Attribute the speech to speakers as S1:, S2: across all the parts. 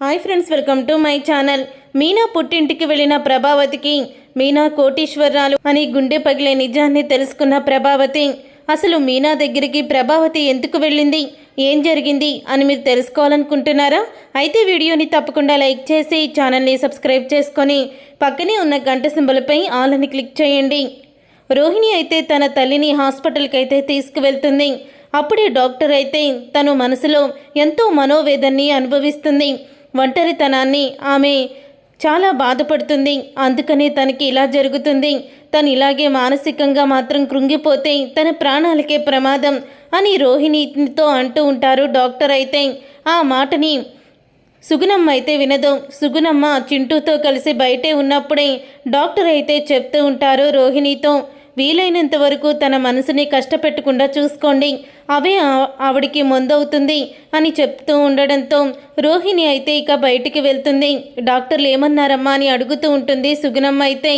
S1: Hi friends welcome to my channel. Meena పుట్టింటికి వెళ్ళిన ప్రభావతికి మీనా కోటీశ్వరరాలు అని గుండె పగిలే నిజాన్ని తెలుసుకున్న ప్రభావతి అసలు మీనా దగ్గరికి ప్రభావతి ఎందుకు వెళ్ళింది? ఏం జరిగింది? అని మీరు తెలుసుకోవాలనుకుంటున్నారా? అయితే వీడియోని తప్పకుండా లైక్ చేసి ఛానల్ని సబ్స్క్రైబ్ చేసుకొని పక్కనే ఉన్న గంట సింబలపై ఆల్ క్లిక్ చేయండి. రోహిణి అయితే తన తల్లిని హాస్పిటల్కి అయితే తీసుకువెళ్తుంది. అప్పుడే డాక్టర్ అయితే తను మనసులో ఎంతో మనోవేదన్ని అనుభవిస్తుంది. ఒంటరితనాన్ని ఆమె చాలా బాధపడుతుంది. అందుకనే తనకి ఇలా జరుగుతుంది. తను ఇలాగే మానసికంగా మాత్రం కృంగిపోతే తన ప్రాణాలకే ప్రమాదం అని రోహిణితో అంటూ ఉంటారు డాక్టర్ అయితే. ఆ మాటని సుగుణమ్మ అయితే వినదు. సుగుణమ్మ చింటూతో కలిసి బయటే ఉన్నప్పుడే డాక్టర్ అయితే చెప్తూ ఉంటారు రోహిణితో. వీలైనంత వరకు తన మనసుని కష్టపెట్టకుండా చూసుకోండి. అవే ఆవిడికి మొందవుతుంది అని చెప్తూ ఉండడంతో రోహిణి అయితే ఇక బయటికి వెళ్తుంది. డాక్టర్లు ఏమన్నారమ్మా అని అడుగుతూ ఉంటుంది సుగుణమ్మ అయితే.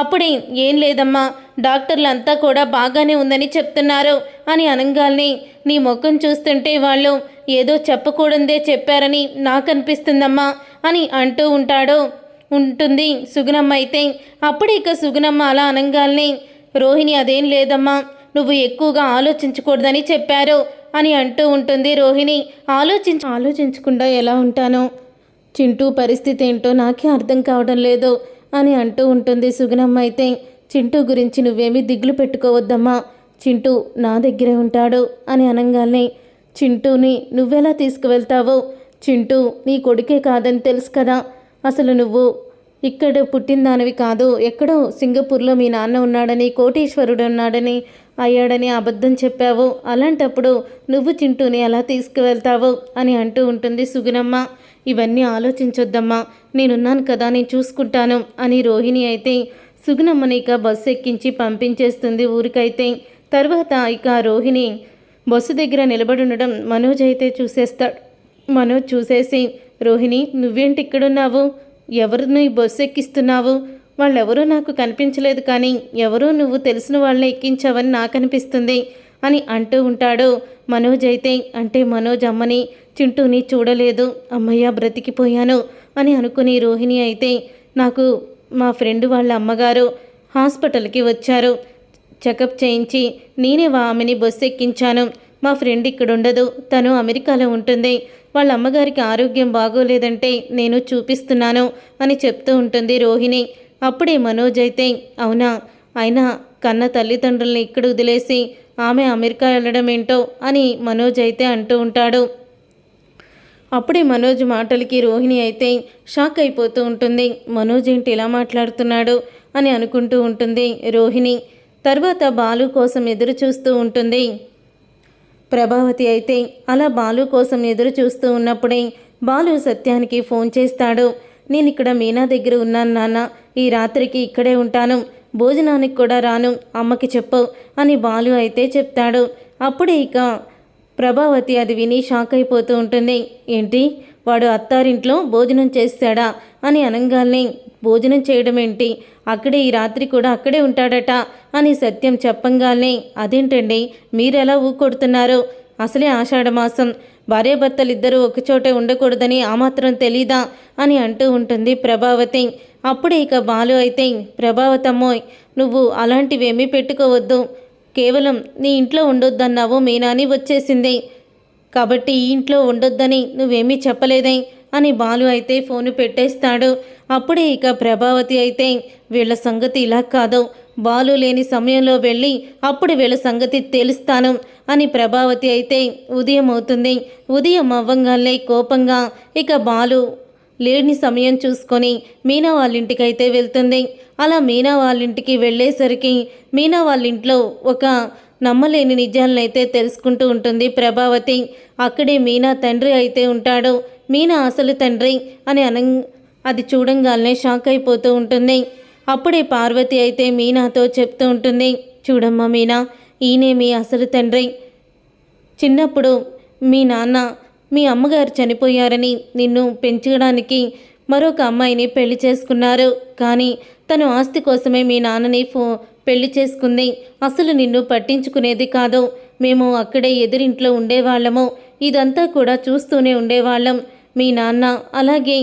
S1: అప్పుడే ఏం లేదమ్మా డాక్టర్లు అంతా కూడా బాగానే ఉందని చెప్తున్నారు అని అనంగాల్ని నీ ముఖం చూస్తుంటే వాళ్ళు ఏదో చెప్పకూడదే చెప్పారని నాకనిపిస్తుందమ్మా అని అంటూ ఉంటాడు ఉంటుంది సుగుణమ్మ అయితే. అప్పుడే ఇక సుగుణమ్మ అలా అనంగాల్ని రోహిణి అదేం లేదమ్మా నువ్వు ఎక్కువగా ఆలోచించకూడదని చెప్పారు అని అంటూ ఉంటుంది రోహిణి. ఆలోచించ ఆలోచించకుండా ఎలా ఉంటానో? చింటూ పరిస్థితి ఏంటో నాకే అర్థం కావడం లేదు అని అంటూ ఉంటుంది సుగుణమ్మ అయితే. చింటూ గురించి నువ్వేమీ దిగులు పెట్టుకోవద్దమ్మా చింటూ నా దగ్గరే ఉంటాడు అని అనగానే. చింటూని నువ్వెలా తీసుకువెళ్తావో? చింటూ నీ కొడుకే కాదని తెలుసు కదా అసలు నువ్వు ఇక్కడ పుట్టిన దానివి కాదు ఎక్కడో సింగపూర్లో మీ నాన్న ఉన్నాడని కోటీశ్వరుడు ఉన్నాడని అయ్యాడని అబద్ధం చెప్పావు. అలాంటప్పుడు నువ్వు చింటూని ఎలా తీసుకువెళ్తావు అని అంటూ ఉంటుంది సుగుణమ్మ. ఇవన్నీ ఆలోచించొద్దమ్మా. నేనున్నాను కదా నేను చూసుకుంటాను అని రోహిణి అయితే సుగుణమ్మని ఇక బస్సు ఎక్కించి పంపించేస్తుంది ఊరికైతే. తర్వాత ఇక రోహిణి బస్సు దగ్గర నిలబడి ఉండడం మనోజ్ అయితే చూసేస్తాడు. మనోజ్ చూసేసి రోహిణి నువ్వేంటి ఇక్కడున్నావు? ఎవరిని బస్సు ఎక్కిస్తున్నావు వాళ్ళెవరూ నాకు కనిపించలేదు కానీ ఎవరో నువ్వు తెలిసిన వాళ్ళని ఎక్కించావని నాకు అనిపిస్తుంది అని అంటూ ఉంటాడు. మనోజ్ అయితే అంటే మనోజ్ అమ్మని చింటూని చూడలేదు. అమ్మయ్య బ్రతికిపోయాను అని అనుకుని రోహిణి అయితే నాకు మా ఫ్రెండ్ వాళ్ళ అమ్మగారు హాస్పిటల్కి వచ్చారు. చెకప్ చేయించి నేనే వా- ఆమెని బస్సు ఎక్కించాను మా ఫ్రెండ్ ఇక్కడ ఉండదు తను అమెరికాలో ఉంటుంది. వాళ్ళ అమ్మగారికి ఆరోగ్యం బాగోలేదంటే నేను చూపిస్తున్నాను అని చెప్తూ ఉంటుంది రోహిణి. అప్పుడే మనోజ్ అయితే అవునా? అయినా కన్న తల్లిదండ్రుల్ని ఇక్కడ వదిలేసి ఆమె అమెరికా వెళ్ళడం ఏంటో అని మనోజ్ అయితే అంటూ ఉంటాడు. అప్పుడే మనోజ్ మాటలకి రోహిణి అయితే షాక్ అయిపోతూ ఉంటుంది. మనోజ్ ఏంటి ఇలా మాట్లాడుతున్నాడు అని అనుకుంటూ ఉంటుంది రోహిణి. తర్వాత బాలు కోసం ఎదురు చూస్తూ ఉంటుంది. ప్రభావతి అయితే అలా బాలు కోసం ఎదురు చూస్తూ ఉన్నప్పుడే బాలు సత్యానికి ఫోన్ చేస్తాడు. నేను ఇక్కడ మీనా దగ్గర ఉన్నాను నాన్న. ఈ రాత్రికి ఇక్కడే ఉంటాను. భోజనానికి కూడా రాను. అమ్మకి చెప్పు అని బాలు అయితే చెప్తాడు. అప్పుడే ఇక ప్రభావతి అది విని షాక్ అయిపోతూ ఉంటుంది. ఏంటి? వాడు అత్తారింట్లో భోజనం చేస్తాడా అని అనగానే భోజనం చేయడం ఏంటి అక్కడే ఈ రాత్రి కూడా అక్కడే ఉంటాడట అని సత్యం చెప్పంగానే అదేంటండి? మీరెలా ఊకొడుతున్నారు? అసలే ఆషాఢమాసం. భార్యాభర్తలిద్దరూ ఒకచోటే ఉండకూడదని ఆ మాత్రం తెలీదా? అని అంటూ ఉంటుంది ప్రభావతి. అప్పుడే ఇక బాలు అయితే ప్రభావతమ్మోయ్ నువ్వు అలాంటివేమీ పెట్టుకోవద్దు. కేవలం నీ ఇంట్లో ఉండొద్దన్నావు మీనాని వచ్చేసింది. కాబట్టి ఈ ఇంట్లో ఉండొద్దని నువ్వేమీ చెప్పలేదే అని బాలు అయితే ఫోను పెట్టేస్తాడు. అప్పుడే ఇక ప్రభావతి అయితే వీళ్ళ సంగతి ఇలా కాదు. బాలు లేని సమయంలో వెళ్ళి అప్పుడు వీళ్ళ సంగతి తెలుస్తాను అని ప్రభావతి అయితే ఉదయం అవుతుంది. ఉదయం అవ్వంగానే కోపంగా ఇక బాలు లేని సమయం చూసుకొని మీనా వాళ్ళ అయితే వెళ్తుంది. అలా మీనా వాళ్ళింటికి వెళ్ళేసరికి మీనా వాళ్ళ ఇంట్లో ఒక నమ్మలేని నిజాలనైతే తెలుసుకుంటూ ఉంటుంది ప్రభావతి. అక్కడే మీనా తండ్రి అయితే ఉంటాడు. మీనా అసలు తండ్రి అని అన అది చూడంగానే షాక్ అయిపోతూ ఉంటుంది. అప్పుడే పార్వతి అయితే మీనాతో చెప్తూ ఉంటుంది. చూడమ్మా మీనా ఈయనే మీ అసలు తండ్రి. చిన్నప్పుడు మీ నాన్న మీ అమ్మగారు చనిపోయారని నిన్ను పెంచడానికి మరొక అమ్మాయిని పెళ్ళి చేసుకున్నారు. కానీ తను ఆస్తి కోసమే మీ నాన్నని ఫో పెళ్ళి చేసుకుంది. అసలు నిన్ను పట్టించుకునేది కాదు. మేము అక్కడే ఎదురింట్లో ఉండేవాళ్ళము. ఇదంతా కూడా చూస్తూనే ఉండేవాళ్ళం. మీ నాన్న అలాగే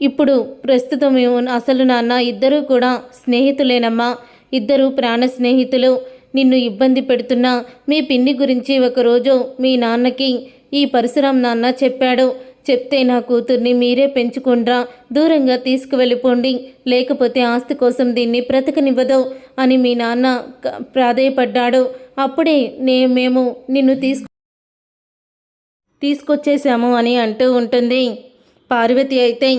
S1: ఇప్పుడు ప్రస్తుతం మేము అసలు నాన్న ఇద్దరూ కూడా స్నేహితులేనమ్మా. ఇద్దరు ప్రాణ స్నేహితులు. నిన్ను ఇబ్బంది పెడుతున్న. మీ పిన్ని గురించి ఒకరోజు మీ నాన్నకి ఈ పరశురాం నాన్న చెప్పాడు. చెప్తే నా కూతుర్ని మీరే పెంచుకుండ్రా దూరంగా తీసుకువెళ్ళిపోండి లేకపోతే ఆస్తి కోసం దీన్ని బ్రతకనివ్వదు అని మీ నాన్న ప్రాధేయపడ్డాడు. అప్పుడే నే మేము నిన్ను తీసుకు తీసుకొచ్చేసాము అని అంటూ ఉంటుంది. పార్వతి అయితే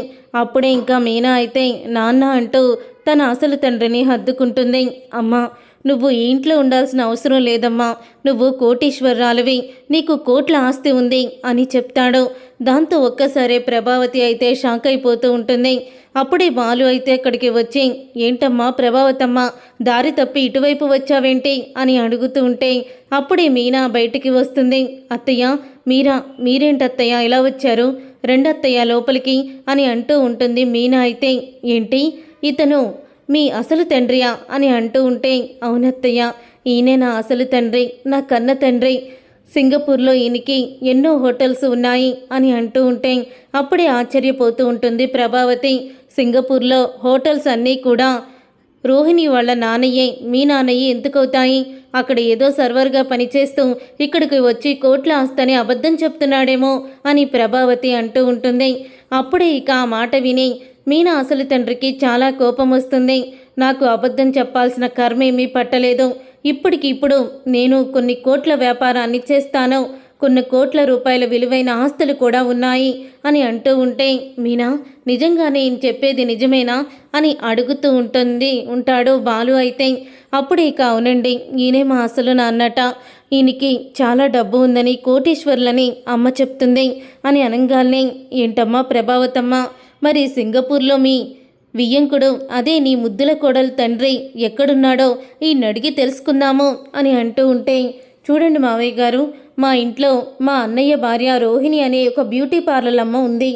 S1: అప్పుడే ఇంకా మీనా అయితే నాన్న అంటూ తన అసలు తండ్రిని హద్దుకుంటుంది. అమ్మా నువ్వు ఈ ఇంట్లో ఉండాల్సిన అవసరం లేదమ్మా. నువ్వు కోటీశ్వరరాలివి నీకు కోట్ల ఆస్తి ఉంది అని చెప్తాడు. దాంతో ఒక్కసారే ప్రభావతి అయితే షాక్ అయిపోతూ ఉంటుంది. అప్పుడే బాలు అయితే అక్కడికి వచ్చి ఏంటమ్మా ప్రభావతమ్మ దారి తప్పి ఇటువైపు వచ్చావేంటి? అని అడుగుతూ ఉంటే అప్పుడే మీనా బయటికి వస్తుంది. అత్తయ్య మీరా మీరేంటత్తయ్య ఇలా వచ్చారు? రెండత్తయ్య లోపలికి అని అంటూ ఉంటుంది మీనా అయితే. ఏంటి? ఇతను మీ అసలు తండ్రియా అని అంటూ ఉంటే అవునత్తయ్య ఈయనే నా అసలు తండ్రి నా కన్న తండ్రి. సింగపూర్లో ఈయనకి ఎన్నో హోటల్స్ ఉన్నాయి అని అంటూ ఉంటే అప్పుడే ఆశ్చర్యపోతూ ఉంటుంది ప్రభావతి. సింగపూర్లో హోటల్స్ అన్నీ కూడా రోహిణి వాళ్ళ నాన్నయ్యే మీ నాన్నయ్య ఎందుకవుతాయి? అక్కడ ఏదో సర్వర్గా పనిచేస్తూ ఇక్కడికి వచ్చి కోట్ల ఆస్తని అబద్ధం చెప్తున్నాడేమో అని ప్రభావతి అంటూ ఉంటుంది. అప్పుడే ఇక ఆ మాట విని మీనా అసలు తండ్రికి చాలా కోపం వస్తుంది. నాకు అబద్ధం చెప్పాల్సిన కర్మేమీ పట్టలేదు. ఇప్పటికి ఇప్పుడు నేను కొన్ని కోట్ల వ్యాపారాన్ని చేస్తాను. కొన్ని కోట్ల రూపాయల విలువైన ఆస్తులు కూడా ఉన్నాయి అని అంటూ ఉంటే మీనా నిజంగా నేను చెప్పేది నిజమేనా? అని అడుగుతూ ఉంటుంది ఉంటాడు బాలు అయితే. అప్పుడు ఇక అవునండి ఈయనే మా అసలు నాన్నట. ఈయనకి చాలా డబ్బు ఉందని కోటీశ్వర్లని అమ్మ చెప్తుంది అని అనగానే ఏంటమ్మా ప్రభావతమ్మ? మరి సింగపూర్లో మీ వియ్యంకుడు అదే నీ ముద్దుల కోడలు తండ్రి ఎక్కడున్నాడో ఈ నడిగి తెలుసుకుందాము అని అంటూ ఉంటే చూడండి మావయ్య గారు మా ఇంట్లో మా అన్నయ్య భార్య రోహిణి అనే ఒక బ్యూటీ పార్లర్ అమ్మ ఉంది.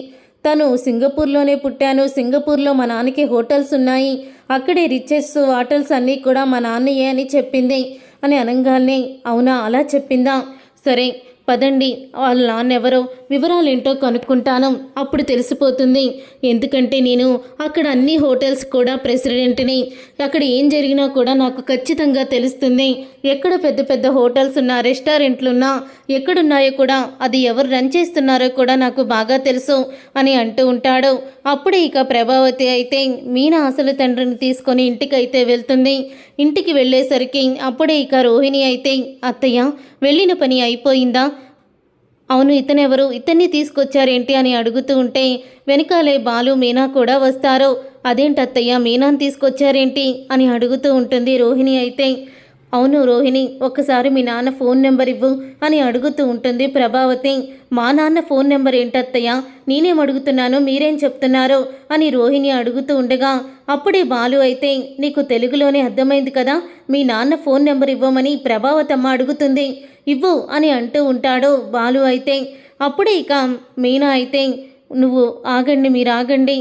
S1: తను సింగపూర్లోనే పుట్టాను. సింగపూర్లో మా నాన్నకి హోటల్స్ ఉన్నాయి. అక్కడే రిచెస్ హోటల్స్ అన్నీ కూడా మా నాన్నయ్యే అని చెప్పింది. అని అనగానే అవునా? అలా చెప్పిందా? సరే పదండి వాళ్ళ నాన్నెవరో వివరాలేంటో కనుక్కుంటాను. అప్పుడు తెలిసిపోతుంది. ఎందుకంటే నేను అక్కడ అన్ని హోటల్స్ కూడా ప్రెసిడెంట్ని. అక్కడ ఏం జరిగినా కూడా నాకు ఖచ్చితంగా తెలుస్తుంది. ఎక్కడ పెద్ద పెద్ద హోటల్స్ ఉన్నా రెస్టారెంట్లు ఉన్నా ఎక్కడున్నాయో కూడా అది ఎవరు రన్ చేస్తున్నారో కూడా నాకు బాగా తెలుసు అని అంటూ ఉంటాడు. అప్పుడే ఇక ప్రభావతి అయితే మీనా అసలు తండ్రిని తీసుకొని ఇంటికైతే వెళ్తుంది. ఇంటికి వెళ్ళేసరికి అప్పుడే ఇక రోహిణి అయితే అత్తయ్య వెళ్ళిన పని అయిపోయిందా? అవును ఇతనెవరు? ఇతన్ని తీసుకొచ్చారేంటి? అని అడుగుతూ ఉంటే వెనకాలే బాలు మీనా కూడా వస్తారు? అదేంటత్తయ్య మీనాని తీసుకొచ్చారేంటి? అని అడుగుతూ ఉంటుంది రోహిణి అయితే. అవును రోహిణి ఒక్కసారి మీ నాన్న ఫోన్ నెంబర్ ఇవ్వు అని అడుగుతూ ఉంటుంది ప్రభావతి. మా నాన్న ఫోన్ నెంబర్ ఏంటత్తయ్య? నేనేం అడుగుతున్నాను మీరేం చెప్తున్నారో అని రోహిణి అడుగుతూ ఉండగా అప్పుడే బాలు అయితే నీకు తెలుగులోనే అర్థమైంది కదా మీ నాన్న ఫోన్ నెంబర్ ఇవ్వమని ప్రభావతమ్మ అడుగుతుంది. ఇవ్వు అని అంటూ ఉంటాడు బాలు అయితే. అప్పుడే ఇక మీనా అయితే నువ్వు ఆగండి మీరు ఆగండి.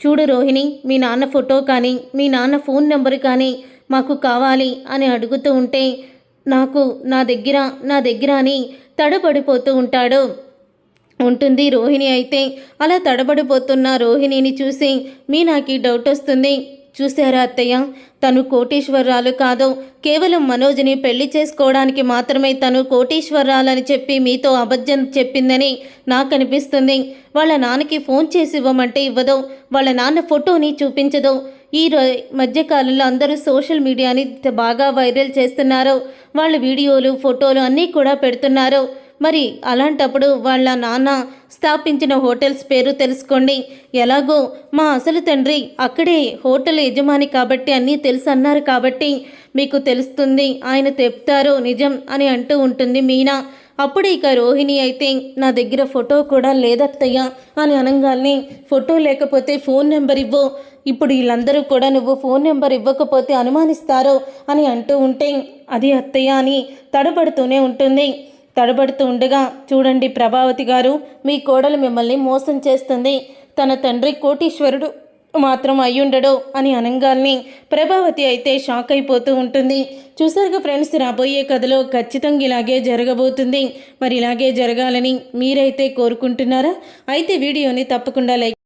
S1: చూడు రోహిణి మీ నాన్న ఫోటో కానీ మీ నాన్న ఫోన్ నెంబర్ కానీ మాకు కావాలి అని అడుగుతూ ఉంటే నాకు నా దగ్గర నా దగ్గర అని తడబడిపోతూ ఉంటాడు. ఉంటుంది రోహిణి అయితే. అలా తడబడిపోతున్న రోహిణిని చూసి మీ నాకు డౌట్ వస్తుంది. చూసారా అత్తయ్య? తను కోటీశ్వరరాలు కాదు. కేవలం మనోజ్ని పెళ్ళి చేసుకోవడానికి మాత్రమే తను కోటీశ్వరరాలని చెప్పి మీతో అబద్ధం చెప్పిందని నాకు అనిపిస్తుంది. వాళ్ళ నాన్నకి ఫోన్ చేసి ఇవ్వమంటే ఇవ్వదు. వాళ్ళ నాన్న ఫోటోని చూపించదు. ఈ రో మధ్యకాలంలో అందరూ సోషల్ మీడియాని బాగా వైరల్ చేస్తున్నారు. వాళ్ళ వీడియోలు ఫోటోలు అన్నీ కూడా పెడుతున్నారు. మరి అలాంటప్పుడు వాళ్ళ నాన్న స్థాపించిన హోటల్స్ పేరు తెలుసుకోండి. ఎలాగో మా అసలు తండ్రి అక్కడే హోటల్ యజమాని కాబట్టి అన్నీ తెలుసు అన్నారు కాబట్టి మీకు తెలుస్తుంది. ఆయన చెప్తారు నిజం అని అంటూ ఉంటుంది మీనా. అప్పుడు ఇక రోహిణి అయితే నా దగ్గర ఫోటో కూడా లేదత్తయ్య అని అనగానే ఫోటో లేకపోతే ఫోన్ నెంబర్ ఇవ్వు. ఇప్పుడు వీళ్ళందరూ కూడా నువ్వు ఫోన్ నెంబర్ ఇవ్వకపోతే అనుమానిస్తారో అని అంటూ ఉంటే అది అత్తయ్య అని తడబడుతూనే ఉంటుంది. తడబడుతూ ఉండగా చూడండి ప్రభావతి గారు మీ కోడలు మిమ్మల్ని మోసం చేస్తుంది. తన తండ్రి కోటీశ్వరుడు మాత్రం అయ్యుండడు అని అనంగాల్ని ప్రభావతి అయితే షాక్ అయిపోతూ ఉంటుంది. చూసారుగా ఫ్రెండ్స్ రాబోయే కథలో ఖచ్చితంగా ఇలాగే జరగబోతుంది. మరి ఇలాగే జరగాలని మీరైతే కోరుకుంటున్నారా? అయితే వీడియోని తప్పకుండా లైక్